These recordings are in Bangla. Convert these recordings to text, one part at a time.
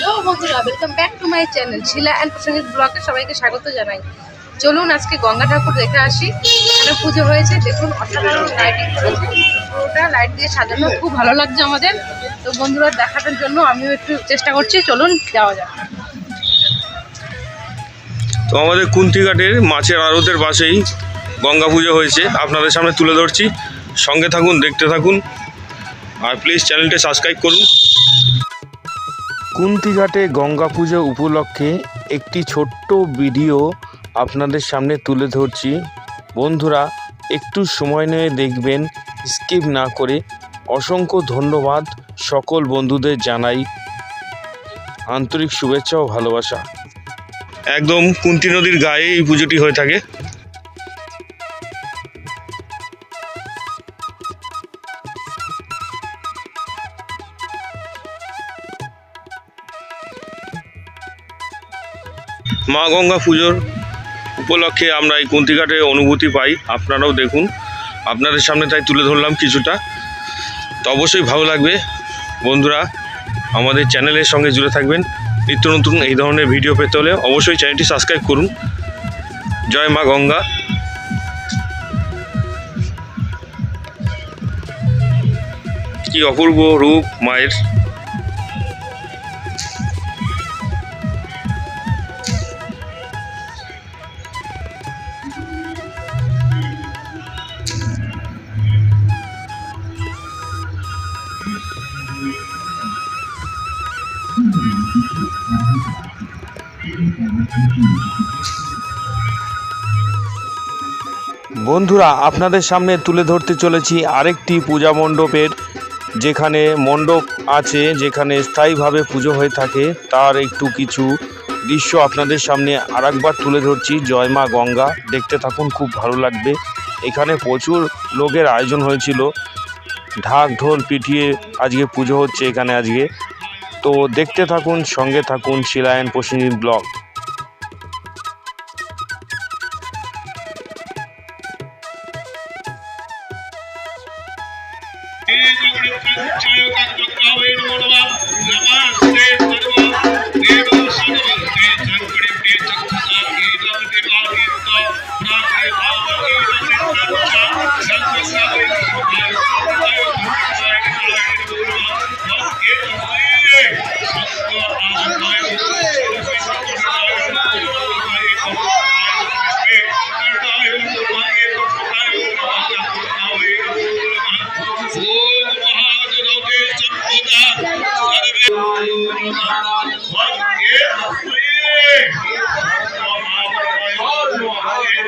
হ্যালো বন্ধুরা welcome back to my channel Shila and প্রসঙ্গিক ব্লগে সবাইকে স্বাগত জানাই। চলুন আজকে গঙ্গা ঠাকুর দেখে আসি। এখানে পুজো হয়েছে, দেখুন অসাধারণ লাইটিং করেছে পুরোটা লাইট দিয়ে সাজানো, খুব ভালো লাগছে আমাদের। তো বন্ধুরা, দেখানোর জন্য আমিও একটু চেষ্টা করছি, চলুন যাওয়া যাক। তো আমাদের কুন্তিঘাটের মাছের আড়তের পাশেই গঙ্গা পুজো হয়েছে। আপনাদের সামনে তুলে ধরছি। সঙ্গে থাকুন, দেখতে থাকুন। আর প্লিজ চ্যানেলটা সাবস্ক্রাইব করুন। কুন্তিঘাটে গঙ্গা পুজো উপলক্ষে একটি ছোট্ট ভিডিও আপনাদের সামনে তুলে ধরছি। বন্ধুরা, একটু সময় নিয়ে দেখবেন, স্কিপ না করে অসংখ্য ধন্যবাদ সকল বন্ধুদের জানাই। আন্তরিক শুভেচ্ছা ও ভালোবাসা। একদম কুন্তি নদীর গায়ে এই পুজোটি হয়ে থাকে। মা গঙ্গা পুজোর উপলক্ষে আমরা এই কুন্তিঘাটে অনুভূতি পাই। আপনারাও দেখুন। আপনাদের সামনে তাই তুলে ধরলাম কিছুটা। তো অবশ্যই ভালো লাগবে। বন্ধুরা, আমাদের চ্যানেলের সঙ্গে জুড়ে থাকবেন। নিত্য নতুন এই ধরনের ভিডিও পেতে হলে অবশ্যই চ্যানেলটি সাবস্ক্রাইব করুন। জয় মা গঙ্গা। কি অপূর্ব রূপ মায়ের বন্ধুরা, আপনাদের সামনে তুলে ধরতে চলেছি আরেকটি পূজা মণ্ডপের, যেখানে মণ্ডপ আছে, যেখানে স্থায়ীভাবে পুজো হয়ে থাকে। তার একটু কিছু দৃশ্য আপনাদের সামনে আরেকবার তুলে ধরছি। জয় মা গঙ্গা, দেখতে থাকুন, খুব ভালো লাগবে। এখানে প্রচুর লোকের আয়োজন হয়েছিল। ঢাক ঢোল পিটিয়ে আজকে পুজো হচ্ছে এখানে আজকে। তো দেখতে থাকুন সঙ্গে থাকুন শিলায়ন প্রসেনজিৎ ব্লগ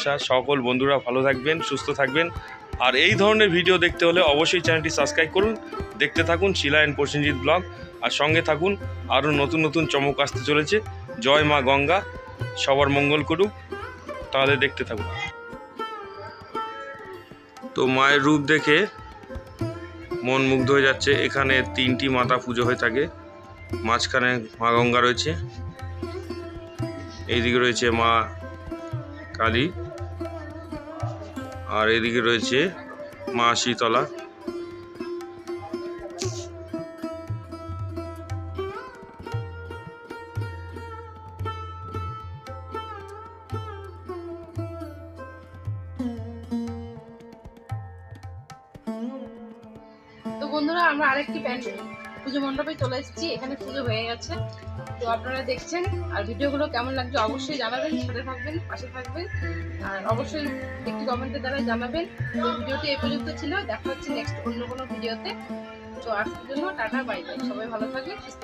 ভালোবাসা সকল বন্ধুরা ভালো থাকবেন, সুস্থ থাকবেন। আর এই ধরনের ভিডিও দেখতে হলে অবশ্যই চ্যানেলটি সাবস্ক্রাইব করুন। দেখতে থাকুন শিলা অ্যান্ড প্রসেনজিৎ ব্লগ। আর সঙ্গে থাকুন আরও নতুন নতুন চমক আসতে চলেছে। জয় মা গঙ্গা, সবার মঙ্গল করুক। তাহলে দেখতে থাকুন। তো মায়ের রূপ দেখে মন মুগ্ধ হয়ে যাচ্ছে। এখানে তিনটি মাতা পুজো হয়ে থাকে। মাঝখানে মা গঙ্গা রয়েছে। এইদিকে রয়েছে মা কালী। আর এদিকে রয়েছে মা শীতলা। বন্ধুরা আমরা আরেকটি প্যান্ডেল পুজো মণ্ডপে চলে এসেছি, এখানে পুজো হয়ে গেছে। তো আপনারা দেখছেন, আর ভিডিওগুলো কেমন লাগছে অবশ্যই জানাবেন, সাথে থাকবেন, পাশে থাকবেন। আর অবশ্যই একটি কমেন্টের দ্বারা জানাবেন। ভিডিওটি এ পর্যন্ত ছিল, দেখা হচ্ছে নেক্সট অন্য কোনো ভিডিওতে। তো আজকের জন্য টাটা বাই বাই সবাই ভালো থাকবেন, সুস্থ